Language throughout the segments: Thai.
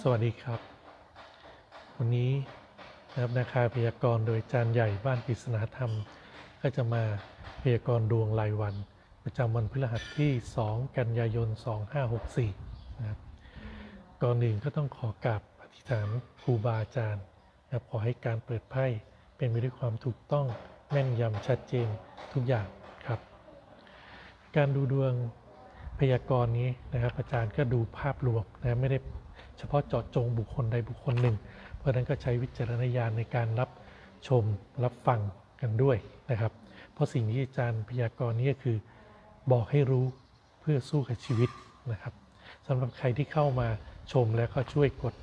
สวัสดีครับ วันนี้นะครับนาคาพยากรณ์โดยจารย์ใหญ่บ้านปริศนาธรรม ก็จะมาพยากรณ์ดวงรายวัน ประจำวันพฤหัสที่ 2 กันยายน 2564นะครับก่อนอื่นก็ต้องขอกราบอธิษฐานครูบาอาจารย์นะครับขอให้การเปิดไพ่เป็นไปด้วยความถูกต้องแม่นยำชัดเจนทุกอย่างครับ การดูดวงพยากรณ์นี้นะครับอาจารย์ก็ดูภาพรวมนะไม่ได้ เฉพาะเจาะจงบุคคลใดบุคคลหนึ่ง เพราะนั้นก็ใช้วิจารณญาณในการรับชมรับฟังกันด้วยนะครับ เพราะสิ่งที่อาจารย์พยากรณ์นี้ก็คือบอกให้รู้เพื่อสู้กับชีวิตนะครับสำหรับใครที่เข้ามาชมแล้วก็ช่วยกด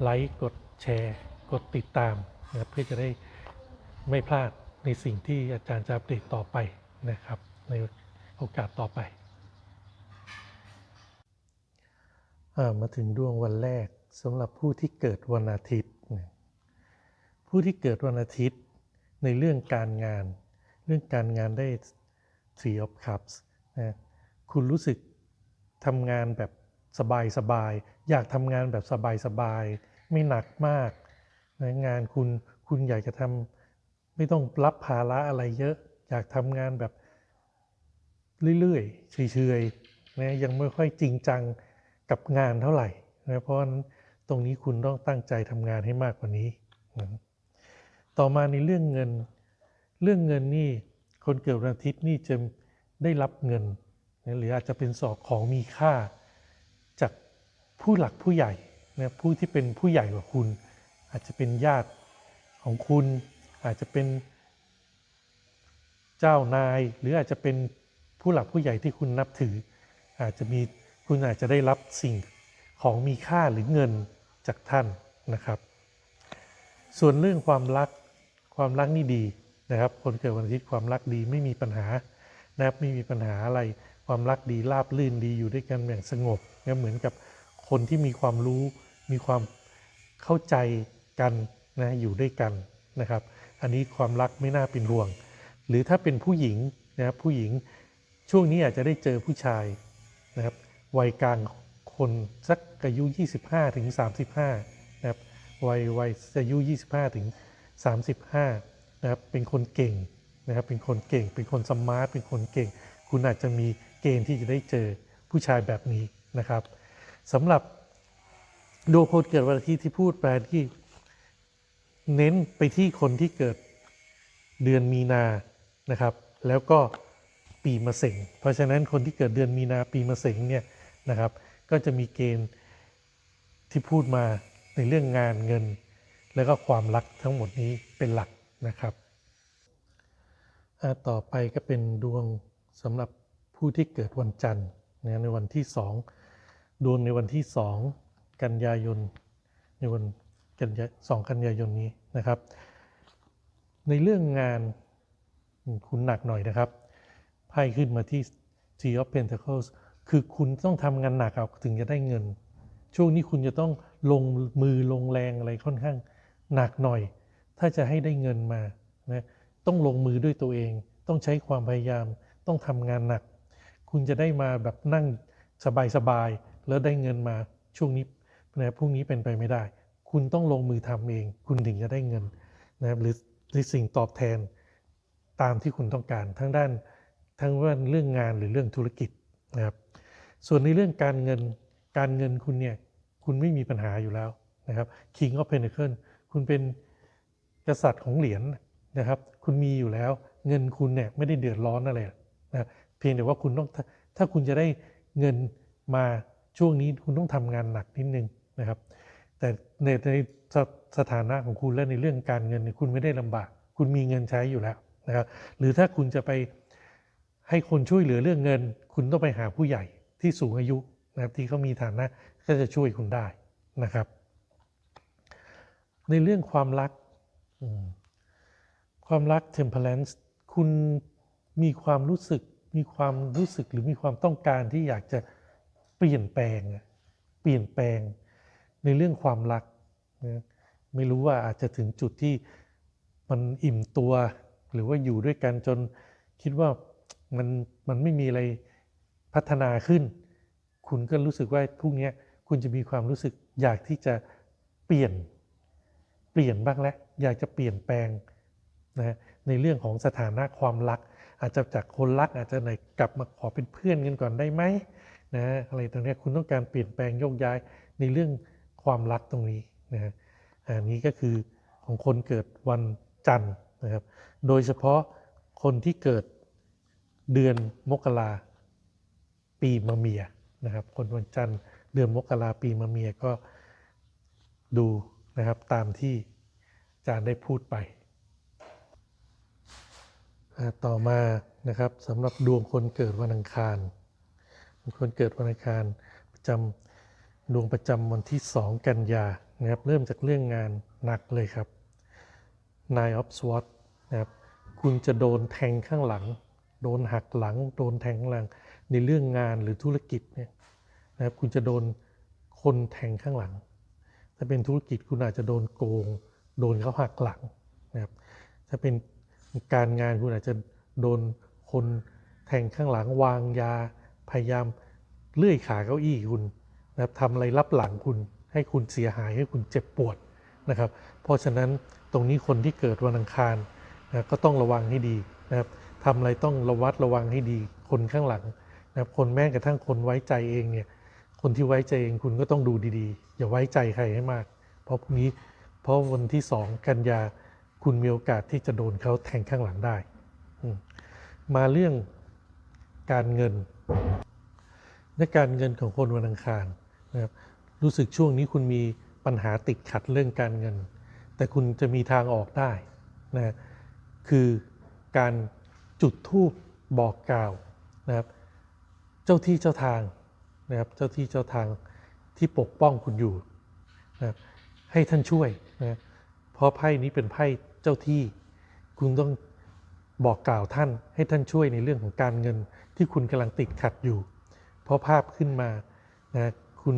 ไลค์กดแชร์ กดติดตามนะครับเพื่อจะได้ไม่พลาดในสิ่งที่อาจารย์จะอัปเดตต่อไปนะครับ ในโอกาสต่อไป อ่า มาถึงดวงวันแรกสำหรับผู้ที่เกิดวันอาทิตย์ ผู้ที่เกิดวันอาทิตย์ในเรื่องการงาน เรื่องการงานได้ Three of Cups นะคุณรู้สึกทำงานแบบสบายๆอยากทำงานแบบสบายๆไม่หนักมากนะงานคุณคุณอยากจะทำไม่ต้องรับภาระอะไรเยอะ อยากทำงานแบบเรื่อยๆเฉยๆนะยังไม่ค่อยจริงจัง กับงานเท่าไหร่นะเพราะฉะนั้นตรงนี้คุณต้องตั้งใจทำงานให้มากกว่านี้นะต่อมาในเรื่องเงิน เรื่องเงินนี่คนเกิดวันอาทิตย์นี่จะได้รับเงินนะหรืออาจจะเป็นสอกของมีค่า จากผู้หลักผู้ใหญ่นะผู้ที่เป็นผู้ใหญ่กว่าคุณ อาจจะเป็นญาติของคุณ อาจจะเป็นเจ้านาย หรืออาจจะเป็นผู้หลักผู้ใหญ่ที่คุณนับถือ อาจจะมี คุณอาจจะได้รับสิ่งของมีค่าหรือเงินจากท่านนะครับ ส่วนเรื่องความรักความรักนี่ดีนะครับ คนเกิดวันอาทิตย์ความรักดีไม่มีปัญหานะครับไม่มีปัญหาอะไรความรักดีราบลื่นดีอยู่ด้วยกันอย่างสงบนะเหมือนกับคนที่มีความรู้มีความเข้าใจกันนะอยู่ด้วยกันนะครับ อันนี้ความรักไม่น่าเป็นห่วง หรือถ้าเป็นผู้หญิงนะครับผู้หญิงช่วงนี้อาจจะได้เจอผู้ชายนะครับ วัยกลางคนสักอายุ 25 ถึง 35 นะครับ วัยวัยอายุ 25 ถึง 35 นะครับ เป็นคนเก่งนะครับ เป็นคนเก่ง เป็นคนสมาร์ท เป็นคนเก่ง คุณอาจจะมีเกณฑ์ที่จะได้เจอผู้ชายแบบนี้นะครับสำหรับดวงคนเกิดวันอาทิตย์ที่พูดไปที่เน้นไปที่คนที่เกิดเดือนมีนานะครับ แล้วก็ปีมะเสงเพราะฉะนั้นคนที่เกิดเดือนมีนาปีมะเสงเนี่ย นะครับ ก็จะมีเกณฑ์ที่พูดมาในเรื่องงานเงิน แล้วก็ความรักทั้งหมดนี้เป็นหลักนะครับต่อไปก็เป็นดวงสำหรับผู้ที่เกิดวันจันทร์นะในวันที่2ดวงในวันที่2กันยายนในวันกันยา2กันยายนนี้นะครับ ในเรื่องงานคุณหนักหน่อยนะครับไพ่ขึ้นมาที่ Three of Pentacles คือคุณต้องทำงานหนักเอาถึงจะได้เงิน ช่วงนี้คุณจะต้องลงมือลงแรงอะไรค่อนข้างหนักหน่อย ถ้าจะให้ได้เงินมานะต้องลงมือด้วยตัวเอง ต้องใช้ความพยายาม ต้องทำงานหนัก คุณจะได้มาแบบนั่งสบายๆแล้วได้เงินมาช่วงนี้นะพรุ่งนี้เป็นไปไม่ได้ คุณต้องลงมือทำเอง คุณถึงจะได้เงินนะครับหรือหรือสิ่งตอบแทนตามที่คุณต้องการทั้งด้านทั้งว่าเรื่องงานหรือเรื่องธุรกิจนะครับ ส่วนในเรื่องการเงินการเงินคุณเนี่ยคุณไม่มีปัญหาอยู่แล้วนะครับ King of Pentacle คุณเป็นกษัตริย์ของเหรียญนะครับ คุณมีอยู่แล้ว เงินคุณเนี่ยไม่ได้เดือดร้อนอะไรนะเพียงแต่ว่าคุณต้องถ้าคุณจะได้เงินมาช่วงนี้คุณต้องทำงานหนักนิดนึงนะครับ แต่ในในสสถานะของคุณและในเรื่องการเงินเนี่ยคุณไม่ได้ลำบาก คุณมีเงินใช้อยู่แล้วนะครับ หรือถ้าคุณจะไปให้คนช่วยเหลือเรื่องเงิน คุณต้องไปหาผู้ใหญ่ ที่สูงอายุนะครับที่เขามีฐานะก็จะช่วยคุณได้นะครับ ในเรื่องความรัก ความรัก temperance คุณมีความรู้สึก มีความรู้สึกหรือมีความต้องการที่อยากจะเปลี่ยนแปลง เปลี่ยนแปลงในเรื่องความรักนะไม่รู้ว่าอาจจะถึงจุดที่มันอิ่มตัว หรือว่าอยู่ด้วยกันจนคิดว่ามันมันไม่มีอะไร พัฒนาขึ้น คุณก็รู้สึกว่าพรุ่งนี้คุณจะมีความรู้สึกอยากที่จะเปลี่ยนเปลี่ยนบ้างแล้วอยากจะเปลี่ยนแปลงนะในเรื่องของสถานะความรัก อาจจะจากคนรักอาจจะไหนกลับมาขอเป็นเพื่อนกันก่อนได้ไหมนะอะไรตรงเนี้ยคุณต้องการเปลี่ยนแปลงโยกย้ายในเรื่องความรักตรงนี้นะฮะอันนี้ก็คือของคนเกิดวันจันทร์นะครับ โดยเฉพาะคนที่เกิดเดือนมกรา ปีมะเมียนะครับ คนวันจันทร์เดือนมกราปีมะเมียก็ดูนะครับตามที่อาจารย์ได้พูดไป ต่อมานะครับสำหรับดวงคนเกิดวันอังคาร คนเกิดวันอังคารประจำดวงประจำวันที่ 2 กันยานะครับเริ่มจากเรื่องงานหนักเลยครับ Nine of Swords นะครับคุณจะโดนแทงข้างหลัง โดนหักหลัง โดนแทงหลัง ในเรื่องงานหรือธุรกิจเนี่ยนะครับคุณจะโดนคนแทงข้างหลัง ถ้าเป็นธุรกิจคุณอาจจะโดนโกง โดนเขาหักหลังนะครับถ้าเป็นการงานคุณอาจจะโดนคนแทงข้างหลังวางยา พยายามเลื่อยขาเก้าอี้คุณนะครับทำอะไรรับหลังคุณให้คุณเสียหายให้คุณเจ็บปวดนะครับ เพราะฉะนั้นตรงนี้คนที่เกิดวันอังคารนะก็ต้องระวังให้ดีนะครับทำอะไรต้องระวัดระวังให้ดีคนข้างหลัง นะครับคนแม้กระทั่งคนไว้ใจเองเนี่ยคนที่ไว้ใจเองคุณก็ต้องดูดีๆ อย่าไว้ใจใครให้มาก เพราะพรุ่งนี้เพราะวันที่2กันยาคุณมีโอกาสที่จะโดนเขาแทงข้างหลังได้มมาเรื่องการเงินและการเงินของคนวันอังคารนะครับรู้สึกช่วงนี้คุณมีปัญหาติดขัดเรื่องการเงิน แต่คุณจะมีทางออกได้นะคือการจุดธูปบอกกล่าวนะครับ เจ้าที่เจ้าทางนะครับเจ้าที่เจ้าทางที่ปกป้องคุณอยู่นะครับให้ท่านช่วยนะเพราะไพ่นี้เป็นไพ่เจ้าที่ คุณต้องบอกกล่าวท่าน ให้ท่านช่วยในเรื่องของการเงินที่คุณกำลังติดขัดอยู่ เพราะภาพขึ้นมานะคุณ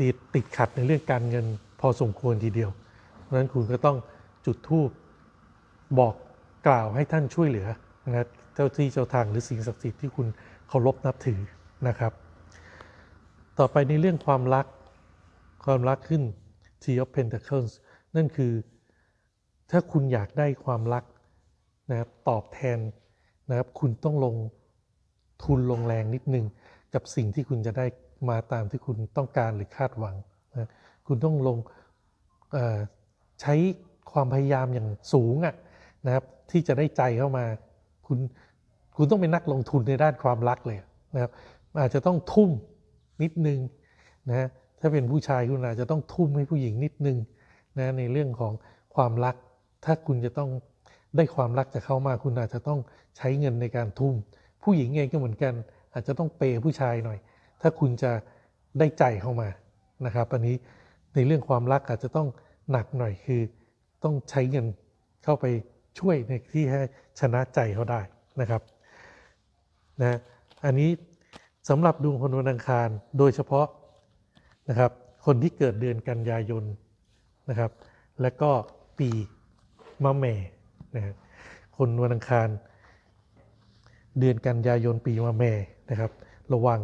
ติดติดขัดในเรื่องการเงินพอสมควรทีเดียว เพราะฉะนั้นคุณก็ต้องจุดธูปบอกกล่าวให้ท่านช่วยเหลือนะเจ้าที่เจ้าทางหรือสิ่งศักดิ์สิทธิ์ที่คุณ เคารพนับถือนะครับ ต่อไปในเรื่องความรักความรักขึ้น T of Pentacles นั่นคือถ้าคุณอยากได้ความรักนะครับตอบแทนนะครับคุณต้องลงทุนลงแรงนิดนึง กับสิ่งที่คุณจะได้มาตามที่คุณต้องการหรือคาดหวังนะคุณต้องลงใช้ความพยายามอย่างสูงอะนะครับที่จะได้ใจเข้ามา คุณ คุณต้องเป็นนักลงทุนในด้านความรักเลยนะครับอาจจะต้องทุ่มนิดนึงนะถ้าเป็นผู้ชายคุณอาจจะต้องทุ่มให้ผู้หญิงนิดนึงนะในเรื่องของความรัก ถ้าคุณจะต้องได้ความรักจากเขามาคุณอาจจะต้องใช้เงินในการทุ่ม ผู้หญิงเองก็เหมือนกัน อาจจะต้องเปย์ผู้ชายหน่อย ถ้าคุณจะได้ใจเข้ามานะครับอันนี้ในเรื่องความรักอาจจะต้องหนักหน่อยคือ ต้องใช้เงินเข้าไปช่วยในที่ให้ชนะใจเขาได้นะครับ นะอันนี้สำหรับดวงคนวันอังคารโดยเฉพาะนะครับ คนที่เกิดเดือนกันยายนนะครับ และก็ปีมะแม่นะครับคนวันอังคาร เดือนกันยายนปีมะแม่นะครับ ระวัง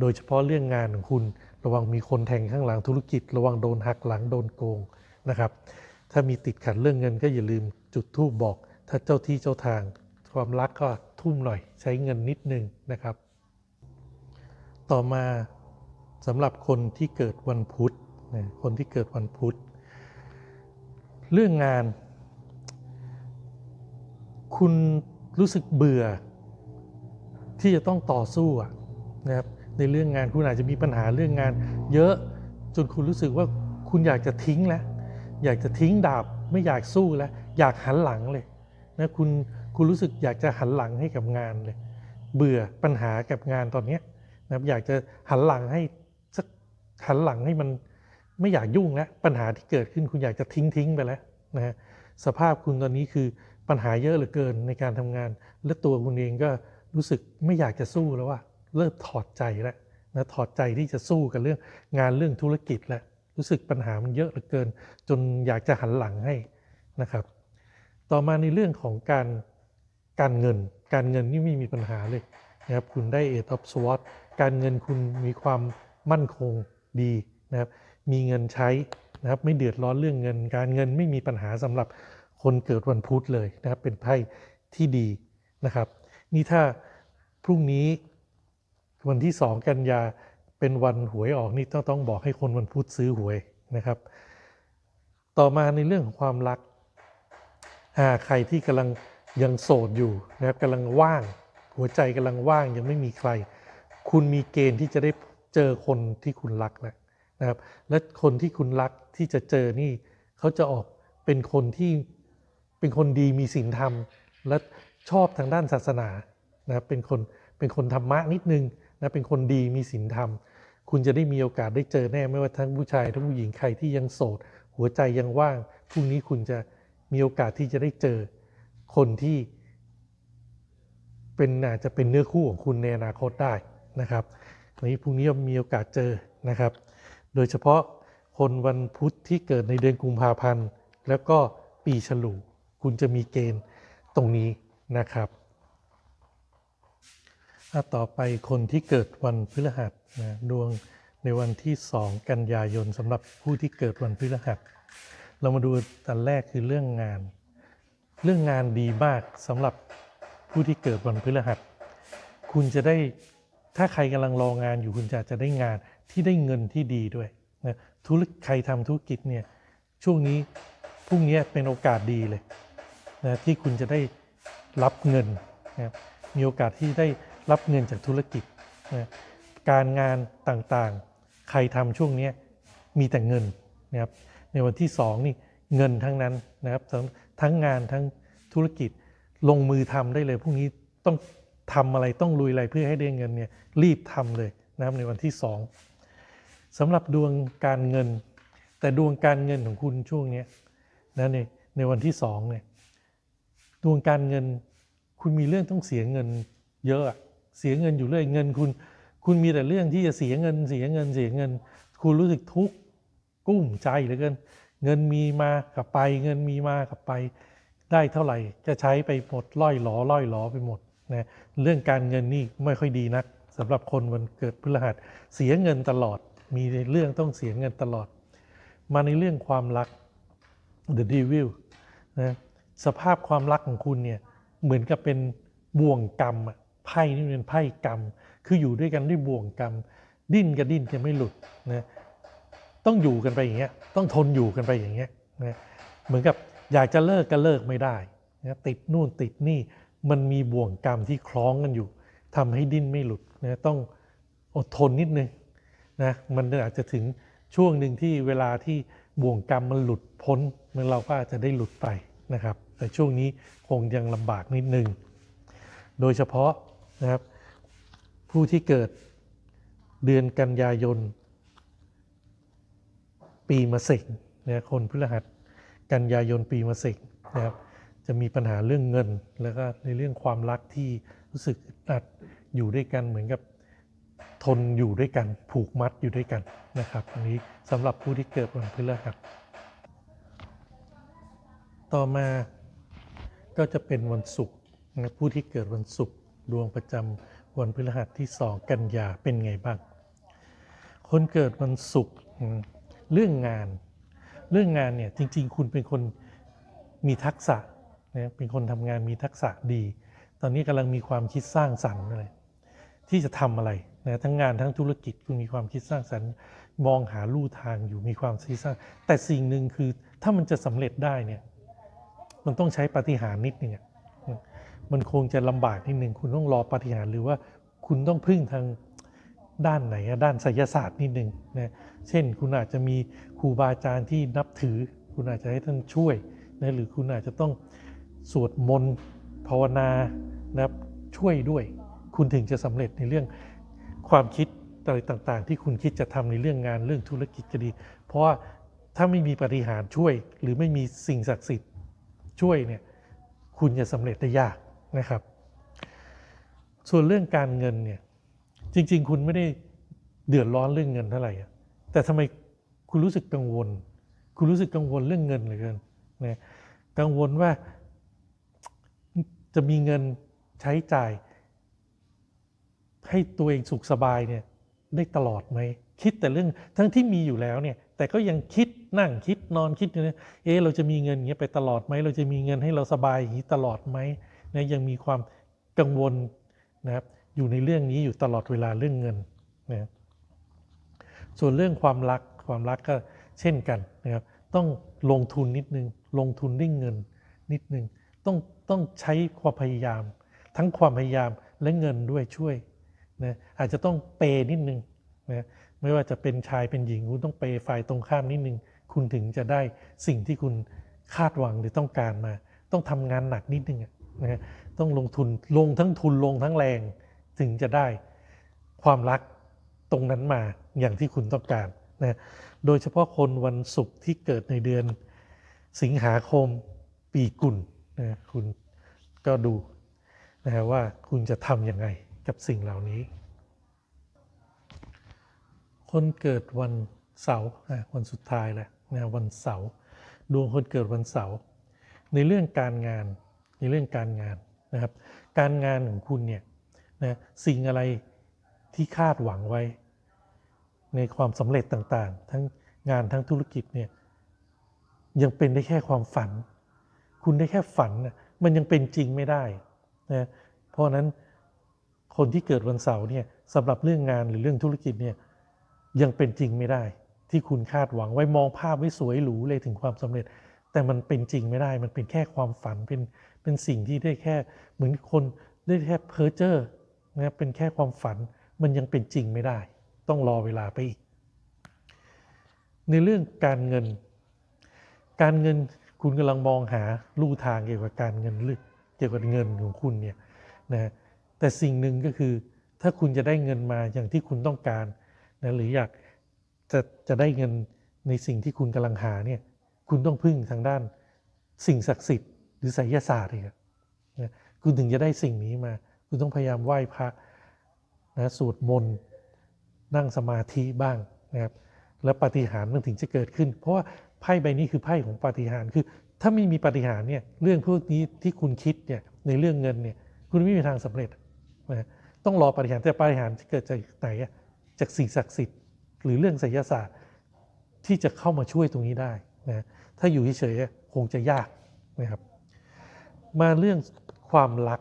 โดยเฉพาะเรื่องงานของคุณ ระวังมีคนแทงข้างหลังธุรกิจ ระวังโดนหักหลังโดนโกงนะครับ ถ้ามีติดขัดเรื่องเงินก็อย่าลืมจุดธูปบอก ถ้าเจ้าที่เจ้าทางความรักก็ ทุ่มหน่อยใช้เงินนิดนึงนะครับ ต่อมาสำหรับคนที่เกิดวันพุธนะคนที่เกิดวันพุธ เรื่องงาน คุณรู้สึกเบื่อ ที่จะต้องต่อสู้นะครับในเรื่องงานคุณอาจจะมีปัญหาเรื่องงาน เยอะจนคุณรู้สึกว่าคุณอยากจะทิ้งแล้วอยากจะทิ้งดาบไม่อยากสู้แล้ว อยากหันหลังเลยนะคุณ คุณรู้สึกอยากจะหันหลังให้กับงานเลย เบื่อปัญหากับงานตอนเนี้นะครับอยากจะหันหลังให้สักหันหลังให้มันไม่อยากยุ่งแล้วปัญหาที่เกิดขึ้นคุณอยากจะทิ้งทิ้งไปแล้วนะฮะสภาพคุณตอนนี้คือปัญหาเยอะเหลือเกินในการทำงาน และตัวคุณเองก็รู้สึกไม่อยากจะสู้แล้วว่าเริ่มถอดใจแล้วนะถอดใจที่จะสู้กับเรื่องงานเรื่องธุรกิจแล้วรู้สึกปัญหามันเยอะเหลือเกิน จนอยากจะหันหลังให้นะครับ ต่อมาในเรื่องของการ การเงิน การเงินนี่ไม่มีปัญหาเลยนะครับคุณได้เอทอ f สวอตการเงินคุณมีความมั่นคงดีนะครับมีเงินใช้นะครับไม่เดือดร้อนเรื่องเงิน การเงินไม่มีปัญหาสำหรับคนเกิดวันพุธเลยนะครับเป็นไพ่ที่ดีนะครับ นี่ถ้าพรุ่งนี้วันที่ 2 กันยาเป็นวันหวยออกนี่ต้องต้องบอกให้คนวันพุธซื้อหวยนะครับ ต่อมาในเรื่องของความรัก ใครที่กำลัง ยังโสดอยู่นะครับกำลังว่าง หัวใจกำลังว่างยังไม่มีใคร คุณมีเกณฑ์ที่จะได้เจอคนที่คุณรักนะครับ และคนที่คุณรักที่จะเจอนี่เขาจะออกเป็นคนที่เป็นคนดีมีศีลธรรม และชอบทางด้านศาสนานะครับเป็นคนเป็นคนธรรมะนิดนึงนะเป็นคนดีมีศีลธรรม คุณจะได้มีโอกาสได้เจอแน่ไม่ว่าทั้งผู้ชายทั้งผู้หญิงใครที่ยังโสด หัวใจยังว่างพรุ่งนี้คุณจะมีโอกาสที่จะได้เจอ คนที่เป็นอาจจะเป็นเนื้อคู่ของคุณในอนาคตได้นะครับอันนี้พรุ่งนี้มีโอกาสเจอนะครับ โดยเฉพาะคนวันพุธที่เกิดในเดือนกุมภาพันธ์ แล้วก็ปีฉลู คุณจะมีเกณฑ์ตรงนี้นะครับอะต่อไปคนที่เกิดวันพฤหัสนะดวงในวันที่ 2 กันยายนสำหรับผู้ที่เกิดวันพฤหัส เรามาดูอันแรกคือเรื่องงาน เรื่องงานดีมากสำหรับผู้ที่เกิดวันพฤหัส คุณจะได้ถ้าใครกำลังรองานอยู่คุณจะจะได้งานที่ได้เงินที่ดีด้วยนะธุรกิจใครทำธุรกิจเนี่ยช่วงนี้พรุ่งนี้เป็นโอกาสดีเลยนะที่คุณจะได้รับเงินนะมีโอกาสที่ได้รับเงินจากธุรกิจนะการงานต่างๆ ใครทำช่วงนี้มีแต่เงินนะครับในวันที่สองนี่เงินทั้งนั้นนะครับ ทั้งงานทั้งธุรกิจลงมือทำได้เลยพรุ่งนี้ต้องทำอะไรต้องลุยอะไรเพื่อให้ได้เงินเนี่ยรีบทำเลยนะครับในวันที่สองสำหรับดวงการเงิน แต่ดวงการเงินของคุณช่วงนี้นะในในวันที่สองเนี่ยดวงการเงิน คุณมีเรื่องต้องเสียเงินเยอะเสียเงินอยู่เรื่อยเงินคุณ คุณมีแต่เรื่องที่จะเสียเงินเสียเงินเสียเงิน คุณรู้สึกทุกข์กุ้มใจเหลือเกิน เงินมีมากับไป เงินมีมากับไป ได้เท่าไหร่จะใช้ไปหมดล่อยหลอล่อยหลอไปหมดนะเรื่องการเงินนี่ไม่ค่อยดีนักสำหรับคนวันเกิดพฤหัสเสียเงินตลอด มีในเรื่องต้องเสียเงินตลอด มาในเรื่องความรัก The Devil นะสภาพความรักของคุณเนี่ยเหมือนกับเป็นบ่วงกรรมอะไพ่นี่เป็นไพ่กรรม คืออยู่ด้วยกันด้วยบ่วงกรรม ดิ้นกับดิ้นจะไม่หลุดนะ ต้องอยู่กันไปอย่างเงี้ยต้องทนอยู่กันไปอย่างเงี้ยนะเหมือนกับอยากจะเลิกก็เลิกไม่ได้นะติดนู่นติดนี่มันมีบ่วงกรรมที่คล้องกันอยู่ทำให้ดิ้นไม่หลุดนะต้องอดทนนิดนึงนะมันอาจจะถึงช่วงหนึ่งที่เวลาที่บ่วงกรรมมันหลุดพ้นมันเราก็อาจจะได้หลุดไปนะครับ แต่ช่วงนี้คงยังลำบากนิดนึง โดยเฉพาะนะครับผู้ที่เกิดเดือนกันยายน ปีมะเสงนะคนพฤหัสกันยายนปีมะเสงนะครับจะมีปัญหาเรื่องเงิน แล้วก็ในเรื่องความรักที่รู้สึกอัดอยู่ด้วยกันเหมือนกับทนอยู่ด้วยกัน ผูกมัดอยู่ด้วยกันนะครับอันนี้สำหรับผู้ที่เกิดวันพฤหัสต่อมาก็จะเป็นวันศุกร์นะผู้ที่เกิดวันศุกร์ดวงประจำวันพฤหัสที่2กันยาเป็นไงบ้าง คนเกิดวันศุกร์ เรื่องงาน เรื่องงานเนี่ยจริง ๆ คุณเป็นคนมีทักษะนะเป็นคนทำงานมีทักษะดี ตอนนี้กำลังมีความคิดสร้างสรรค์อะไรที่จะทำอะไรนะทั้งงานทั้งธุรกิจคุณมีความคิดสร้างสรรค์ มองหาลู่ทางอยู่มีความคิดสร้าง แต่สิ่งหนึ่งคือถ้ามันจะสำเร็จได้เนี่ยมันต้องใช้ปาฏิหาริย์นิดนึงมันคงจะลำบากนิดหนึ่งคุณต้องรอปาฏิหาริย์หรือว่าคุณต้องพึ่งทาง ด้านไหนอะด้านไสยศาสตร์นิดนึงนะเช่นคุณอาจจะมีครูบาอาจารย์ที่นับถือ คุณอาจจะให้ท่านช่วยนะหรือคุณอาจจะต้องสวดมนต์ภาวนานะครับช่วยด้วย คุณถึงจะสำเร็จในเรื่องความคิดอะไรต่างๆ ที่คุณคิดจะทำในเรื่องงานเรื่องธุรกิจก็ดี เพราะว่าถ้าไม่มีปฏิหารช่วย หรือไม่มีสิ่งศักดิ์สิทธิ์ช่วยเนี่ยคุณจะสำเร็จได้ยากนะครับ ส่วนเรื่องการเงินเนี่ย จริง ๆ คุณไม่ได้เดือดร้อนเรื่องเงินเท่าไหร่แต่ทำไมคุณรู้สึกกังวล คุณรู้สึกกังวลเรื่องเงินเหลือเกินนะกังวลว่าจะมีเงินใช้จ่าย ให้ตัวเองสุขสบายเนี่ยได้ตลอดไหมคิดแต่เรื่องทั้งที่มีอยู่แล้วเนี่ยแต่ก็ยังคิดนั่งคิดนอนคิดอยู่เนี่ยเอ๊เราจะมีเงินอย่างเงี้ยไปตลอดไหมเราจะมีเงินให้เราสบายอย่างนี้ตลอดไหมนะยังมีความกังวลนะครับ อยู่ในเรื่องนี้อยู่ตลอดเวลาเรื่องเงินนะส่วนเรื่องความรักความรักก็เช่นกันนะครับ ต้องลงทุนนิดนึง ลงทุนด้วยเงินนิดนึง ต้องต้องใช้ความพยายาม ทั้งความพยายามและเงินด้วยช่วยนะอาจจะต้องเปย์นิดนึงนะไม่ว่าจะเป็นชายเป็นหญิงคุณต้องเปย์ฝ่ายตรงข้ามนิดนึง คุณถึงจะได้สิ่งที่คุณคาดหวังหรือต้องการมา ต้องทำงานหนักนิดนึงนะต้องลงทุนลงทั้งทุนลงทั้งแรง ถึงจะได้ความรักตรงนั้นมาอย่างที่คุณต้องการนะโดยเฉพาะคนวันศุกร์ที่เกิดในเดือนสิงหาคมปีกุลนะคุณก็ดูนะฮะว่าคุณจะทำยังไงกับสิ่งเหล่านี้ คนเกิดวันเสาร์นะวันสุดท้ายแหละนะวันเสาร์ดวงคนเกิดวันเสาร์ในเรื่องการงานในเรื่องการงานนะครับ การงานของคุณเนี่ย นะสิ่งอะไรที่คาดหวังไว้ ในความสำเร็จต่างๆ ทั้งงานทั้งธุรกิจเนี่ยยังเป็นได้แค่ความฝัน คุณได้แค่ฝันมันยังเป็นจริงไม่ได้นะเพราะนั้นคนที่เกิดวันเสาร์เนี่ยสำหรับเรื่องงานหรือเรื่องธุรกิจเนี่ยยังเป็นจริงไม่ได้ ที่คุณคาดหวังไว้มองภาพไว้สวยหรูเลยถึงความสำเร็จ แต่มันเป็นจริงไม่ได้ มันเป็นแค่ความฝันเป็นเป็นสิ่งที่ได้แค่เหมือนคนได้แค่เพ้อเจ้อ นะเป็นแค่ความฝันมันยังเป็นจริงไม่ได้ ต้องรอเวลาไปอีก ในเรื่องการเงิน การเงินคุณกำลังมองหาลู่ทางเกี่ยวกับการเงินหรือเกี่ยวกับเงินของคุณเนี่ยนะแต่สิ่งหนึ่งก็คือ ถ้าคุณจะได้เงินมาอย่างที่คุณต้องการนะหรืออยากจะจะได้เงินในสิ่งที่คุณกำลังหาเนี่ยคุณต้องพึ่งทางด้านสิ่งศักดิ์สิทธิ์หรือไสยศาสตร์อีกอะนะคุณถึงจะได้สิ่งนี้มา คุณต้องพยายามไหว้พระนะสวดมนต์นั่งสมาธิบ้างนะครับแล้วปาฏิหาริย์มันถึงจะเกิดขึ้น เพราะว่าไพ่ใบนี้คือไพ่ของปาฏิหาริย์คือ ถ้าไม่มีปาฏิหาริย์เนี่ยเรื่องพวกนี้ที่คุณคิดเนี่ยในเรื่องเงินเนี่ยคุณไม่มีทางสำเร็จนะต้องรอปาฏิหาริย์แต่ปาฏิหาริย์จะเกิดจากไหนจากสิ่งศักดิ์สิทธิ์ หรือเรื่องไสยศาสตร์ที่จะเข้ามาช่วยตรงนี้ได้นะถ้าอยู่เฉยๆคงจะยากนะครับมาเรื่องความรัก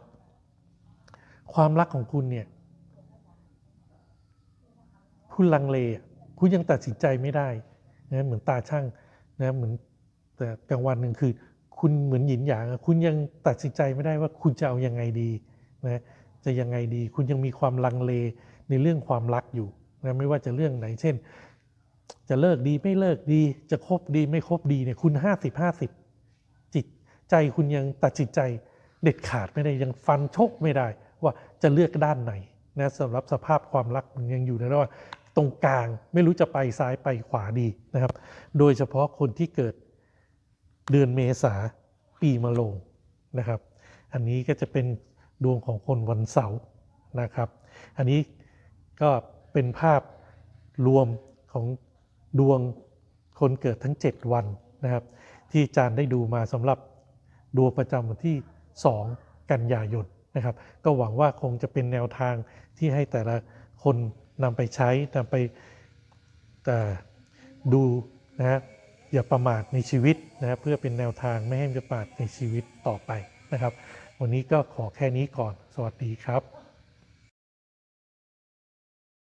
ความรักของคุณเนี่ยคุณลังเลคุณยังตัดสินใจไม่ได้นะเหมือนตาช่างนะเหมือนแต่กลางวันหนึ่งคือ คุณเหมือนหยินหยางคุณยังตัดสินใจไม่ได้ว่าคุณจะเอายังไงดีนะจะยังไงดี คุณยังมีความลังเลในเรื่องความรักอยู่นะไม่ว่าจะเรื่องไหน เช่น จะเลิกดีไม่เลิกดี จะคบดีไม่คบดีเนี่ยคุณ 50 50 จิตใจคุณยังตัดสินใจเด็ดขาดไม่ได้ยังฟันโชกไม่ได้ ว่าจะเลือกด้านไหนนะสำหรับสภาพความรักมันยังอยู่ในระหว่างตรงกลางไม่รู้จะไปซ้ายไปขวาดีนะครับ โดยเฉพาะคนที่เกิดเดือนเมษาปีมะโรงนะครับ อันนี้ก็จะเป็นดวงของคนวันเสาร์นะครับ อันนี้ก็เป็นภาพรวมของดวงคนเกิดทั้ง 7 วันนะครับ ที่อาจารย์ได้ดูมาสำหรับดวงประจำวันที่ 2 กันยายน นะครับ ก็หวังว่าคงจะเป็นแนวทางที่ให้แต่ละคนนำไปใช้นำไปเอ่ดูนะฮะอย่าประมาทในชีวิตนะเพื่อเป็นแนวทางไม่ให้ประมาทในชีวิตต่อไปนะครับ วันนี้ก็ขอแค่นี้ก่อน สวัสดีครับ